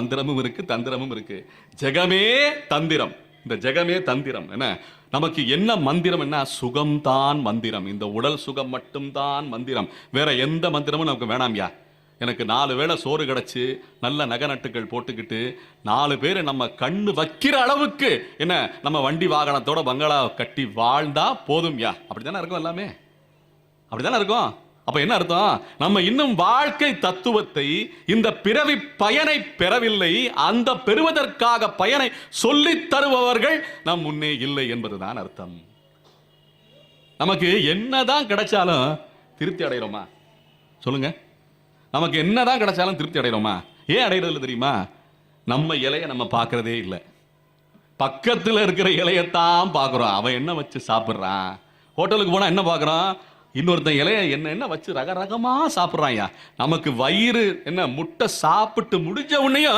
தந்திரமும் இருக்கு தந்திரமும் இருக்கு. ஜெகமே தந்திரம். இந்த ஜெகமே தந்திரம். என்ன? நமக்கு என்ன மந்திரம் என்ன? சுகம்தான் மந்திரம். இந்த உடல் சுகம் மட்டும்தான் மந்திரம். வேற எந்த மந்திரமும் நமக்கு வேணாம்யா. எனக்கு நாலு வேளை சோறு கிடச்சி நல்ல நகை நட்டுகள் போட்டுக்கிட்டு நாலு பேர் நம்ம கண்ணு வைக்கிற அளவுக்கு என்ன? நம்ம வண்டி வாகனத்தோட பங்களா கட்டி வாழ்ந்தா போதும்யா. அப்படிதானே இருக்கும் எல்லாமே? அப்படிதானே இருக்கும்? அப்ப என்ன அர்த்தம்? நம்ம இன்னும் வாழ்க்கை தத்துவத்தை இந்த பிறவி பயனை பெறவில்லை அந்த பெறுவதற்காக பயனை சொல்லித் தருபவர்கள் நம் முன்னே இல்லை என்பதுதான் அர்த்தம். நமக்கு என்னதான் கிடைச்சாலும் திருப்தி அடைகிறோமா சொல்லுங்க. நமக்கு என்னதான் கிடைச்சாலும் திருப்தி அடைகிறோமா ஏன் அடைகிறது தெரியுமா? நம்ம இலையை நம்ம பார்க்கறதே இல்லை. பக்கத்தில் இருக்கிற இலையத்தான் பார்க்குறோம். அவன் என்ன வச்சு சாப்பிட்றான்? ஹோட்டலுக்கு போனால் என்ன பார்க்குறான்? இன்னொருத்தன் இலைய என்ன என்ன வச்சு ரக ரகமா சாப்பிட்றான்யா நமக்கு வயிறு என்ன முட்டை சாப்பிட்டு முடிஞ்ச உடனேயும்